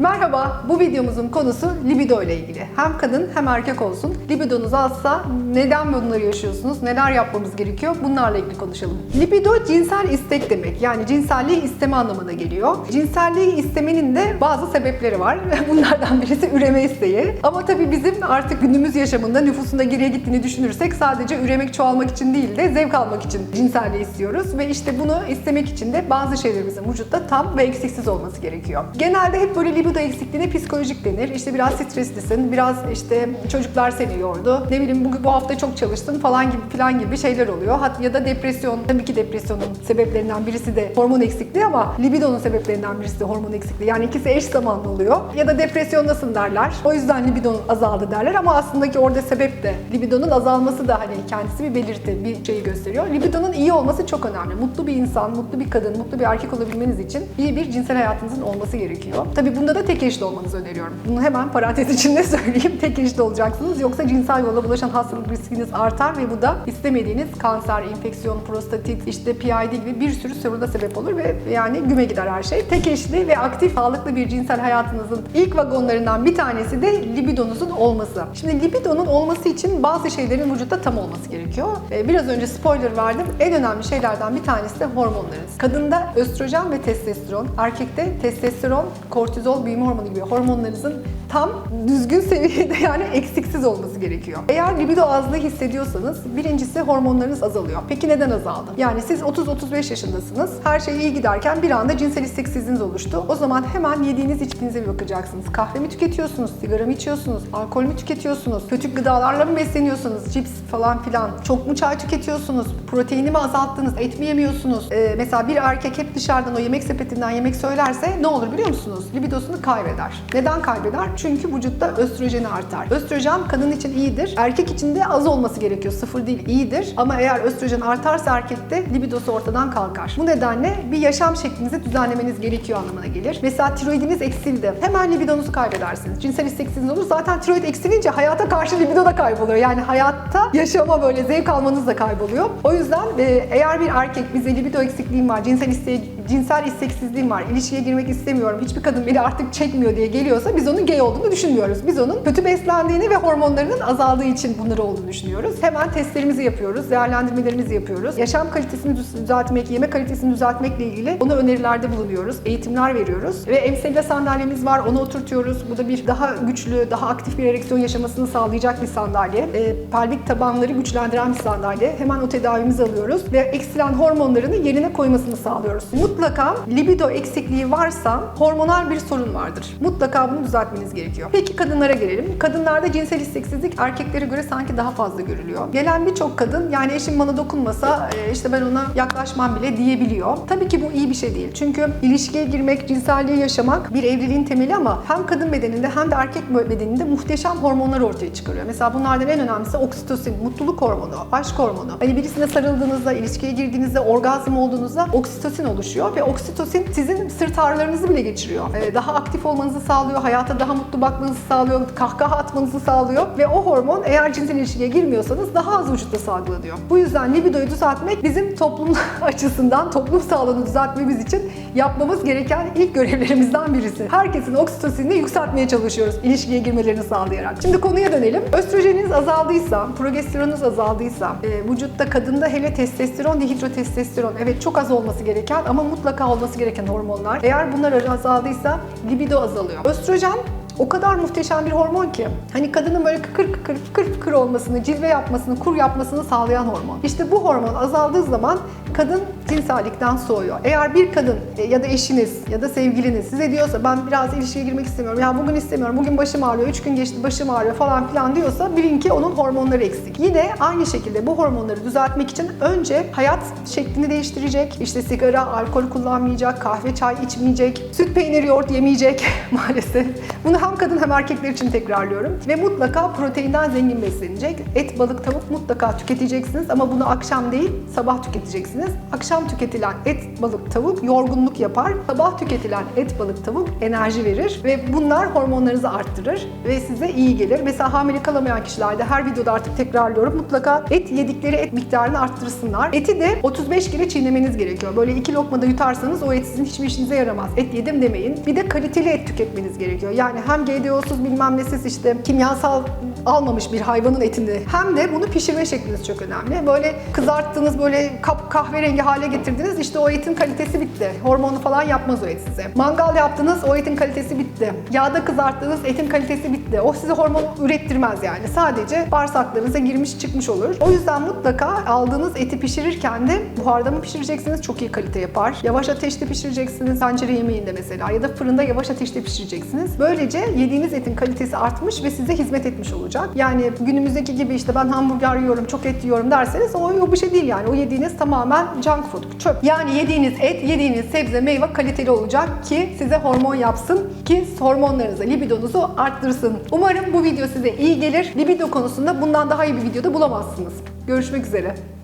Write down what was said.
Merhaba, bu videomuzun konusu libido ile ilgili. Hem kadın hem erkek olsun. Libidonuz azsa neden bunları yaşıyorsunuz, neler yapmamız gerekiyor bunlarla ilgili konuşalım. Libido cinsel istek demek. Yani cinselliği isteme anlamına geliyor. Cinselliği istemenin de bazı sebepleri var. Bunlardan birisi üreme isteği. Ama tabii bizim artık günümüz yaşamında nüfusunda geriye gittiğini düşünürsek sadece üremek çoğalmak için değil de zevk almak için cinselliği istiyoruz. Ve işte bunu istemek için de bazı şeylerimizin vücutta tam ve eksiksiz olması gerekiyor. Genelde hep böyle libido eksikliğine psikolojik denir. İşte biraz streslisin, biraz işte çocuklar seni yordu. Ne bileyim bugün bu hafta çok çalıştın falan gibi falan gibi şeyler oluyor. Hat ya da depresyon. Tabii ki depresyonun sebeplerinden birisi de hormon eksikliği ama libidonun sebeplerinden birisi de hormon eksikliği. Yani ikisi eş zamanlı oluyor. Ya da depresyondasın derler. O yüzden libidonun azaldı derler ama aslında ki orada sebep de libidonun azalması da hani kendisi bir belirti, bir şeyi gösteriyor. Libidonun iyi olması çok önemli. Mutlu bir insan, mutlu bir kadın, mutlu bir erkek olabilmeniz için iyi bir cinsel hayatınızın olması gerekiyor. Tabii bunda da tek eşli olmanızı öneriyorum. Bunu hemen parantez içinde söyleyeyim. Tek eşli olacaksınız. Yoksa cinsel yolla bulaşan hastalık riskiniz artar ve bu da istemediğiniz kanser, infeksiyon, prostatit, işte PID gibi bir sürü soruna sebep olur ve yani güme gider her şey. Tek eşli ve aktif, sağlıklı bir cinsel hayatınızın ilk vagonlarından bir tanesi de libidonuzun olması. Şimdi libidonun olması için bazı şeylerin vücutta tam olması gerekiyor. Ee, Biraz önce spoiler verdim. En önemli şeylerden bir tanesi de hormonlarınız. Kadında östrojen ve testosteron, erkekte testosteron, kortizol, büyüme hormonu gibi hormonlarınızın tam düzgün seviyede yani eksiksiz olması gerekiyor. Eğer libido azlığı hissediyorsanız birincisi hormonlarınız azalıyor. Peki neden azaldı? Yani siz 30-35 yaşındasınız. Her şey iyi giderken bir anda cinsel isteksizliğiniz oluştu. O zaman hemen yediğiniz içtiğinize bir bakacaksınız. Kahve mi tüketiyorsunuz? Sigara mı içiyorsunuz? Alkol mü tüketiyorsunuz? Kötü gıdalarla mı besleniyorsunuz? Cips falan filan. Çok mu çay tüketiyorsunuz? Proteini mi azalttınız? Et mi yemiyorsunuz? Ee, mesela bir erkek hep dışarıdan o yemek sepetinden yemek söylerse ne olur biliyor musunuz? Libidosunu kaybeder. Neden kaybeder? Çünkü vücutta östrojeni artar. Östrojen kadın için iyidir. Erkek için de az olması gerekiyor. Sıfır değil, iyidir. Ama eğer östrojen artarsa erkekte libidosu ortadan kalkar. Bu nedenle bir yaşam şeklinizi düzenlemeniz gerekiyor anlamına gelir. Mesela tiroidiniz eksildi. Hemen libidonuzu kaybedersiniz. Cinsel isteksizliğiniz olur. Zaten tiroid eksilince hayata karşı libido da kayboluyor. Yani hayatta yaşama böyle zevk almanız da kayboluyor. O yüzden e, eğer bir erkek bize libido eksikliğim var, cinsel isteği, cinsel isteksizliğim var, ilişkiye girmek istemiyorum, hiçbir kadın beni artık çekmiyor diye geliyorsa biz onun gay olduğunu düşünmüyoruz. Biz onun kötü beslendiğini ve hormonlarının azaldığı için bunları olduğunu düşünüyoruz. Hemen testlerimizi yapıyoruz, değerlendirmelerimizi yapıyoruz. Yaşam kalitesini düz- düzeltmek, yeme kalitesini düzeltmekle ilgili ona önerilerde bulunuyoruz, eğitimler veriyoruz ve emselle sandalyemiz var, onu oturtuyoruz. Bu da bir daha güçlü, daha aktif bir ereksiyon yaşamasını sağlayacak bir sandalye. E, pelvik tabanları güçlendiren bir sandalye. Hemen o tedavimizi alıyoruz ve eksilen hormonlarını yerine koymasını sağlıyoruz. Mutlaka libido eksikliği varsa hormonal bir sorun vardır. Mutlaka bunu düzeltmeniz gerekiyor. Peki kadınlara gelelim. Kadınlarda cinsel isteksizlik erkeklere göre sanki daha fazla görülüyor. Gelen birçok kadın yani eşim bana dokunmasa e, işte ben ona yaklaşmam bile diyebiliyor. Tabii ki bu iyi bir şey değil. Çünkü ilişkiye girmek, cinselliği yaşamak bir evliliğin temeli ama hem kadın bedeninde hem de erkek bedeninde muhteşem hormonlar ortaya çıkarıyor. Mesela bunlardan en önemlisi oksitosin, mutluluk hormonu, aşk hormonu. Hani birisine sarıldığınızda, ilişkiye girdiğinizde, orgazm olduğunuzda oksitosin oluşuyor ve oksitosin sizin sırt ağrılarınızı bile geçiriyor. Ee, daha aktif olmanızı sağlıyor, hayata daha mutlu bakmanızı sağlıyor, kahkaha atmanızı sağlıyor ve o hormon eğer cinsel ilişkiye girmiyorsanız daha az vücutta salgılanıyor. Bu yüzden libidoyu düzeltmek bizim toplum açısından, toplum sağlığını düzeltmemiz için yapmamız gereken ilk görevlerimizden birisi. Herkesin oksitosinini yükseltmeye çalışıyoruz ilişkiye girmelerini sağlayarak. Şimdi konuya dönelim. Östrojeniniz azaldıysa, progesteronunuz azaldıysa, e, vücutta kadında hele testosteron, dihidrotestosteron evet çok az olması gereken ama mutlaka olması gereken hormonlar. Eğer bunlar azaldıysa libido azalıyor. Östrojen o kadar muhteşem bir hormon ki hani kadının böyle kıkır kıkır kıkır kıkır olmasını, cilve yapmasını, kur yapmasını sağlayan hormon. İşte bu hormon azaldığı zaman kadın cinsellikten soğuyor. Eğer bir kadın e, ya da eşiniz ya da sevgiliniz size diyorsa ben biraz ilişkiye girmek istemiyorum. Ya bugün istemiyorum. Bugün başım ağrıyor. Üç gün geçti başım ağrıyor falan filan diyorsa bilin ki onun hormonları eksik. Yine aynı şekilde bu hormonları düzeltmek için önce hayat şeklini değiştirecek. İşte sigara, alkol kullanmayacak, kahve, çay içmeyecek, süt, peynir, yoğurt yemeyecek maalesef. Bunu hem kadın hem erkekler için tekrarlıyorum. Ve mutlaka proteinden zengin beslenecek. Et, balık, tavuk mutlaka tüketeceksiniz ama bunu akşam değil sabah tüketeceksiniz. Akşam Akşam tüketilen et, balık, tavuk yorgunluk yapar. Sabah tüketilen et, balık, tavuk enerji verir ve bunlar hormonlarınızı arttırır ve size iyi gelir. Mesela hamile kalamayan kişilerde her videoda artık tekrarlıyorum. Mutlaka et yedikleri et miktarını arttırsınlar. Eti de 35 kere çiğnemeniz gerekiyor. Böyle iki lokmada yutarsanız o et sizin hiçbir işinize yaramaz. Et yedim demeyin. Bir de kaliteli et tüketmeniz gerekiyor. Yani hem GDO'suz bilmem nesiz işte kimyasal almamış bir hayvanın etini hem de bunu pişirme şekliniz çok önemli. Böyle kızarttığınız böyle kap kahverengi hale getirdiniz işte o etin kalitesi bitti. Hormonlu falan yapmaz o et size. Mangal yaptınız o etin kalitesi bitti. Yağda kızarttığınız etin kalitesi bitti. O size hormon ürettirmez yani. Sadece bağırsaklarınıza girmiş çıkmış olur. O yüzden mutlaka aldığınız eti pişirirken de buharda mı pişireceksiniz çok iyi kalite yapar. Yavaş ateşte pişireceksiniz tencere yemeğinde mesela ya da fırında yavaş ateşte pişireceksiniz. Böylece yediğiniz etin kalitesi artmış ve size hizmet etmiş olacak. Yani günümüzdeki gibi işte ben hamburger yiyorum, çok et yiyorum derseniz o, o bir şey değil yani. O yediğiniz tamamen junk food, çöp. Yani yediğiniz et, yediğiniz sebze, meyve kaliteli olacak ki size hormon yapsın ki hormonlarınızı, libidonuzu arttırsın. Umarım bu video size iyi gelir. Libido konusunda bundan daha iyi bir videoda bulamazsınız. Görüşmek üzere.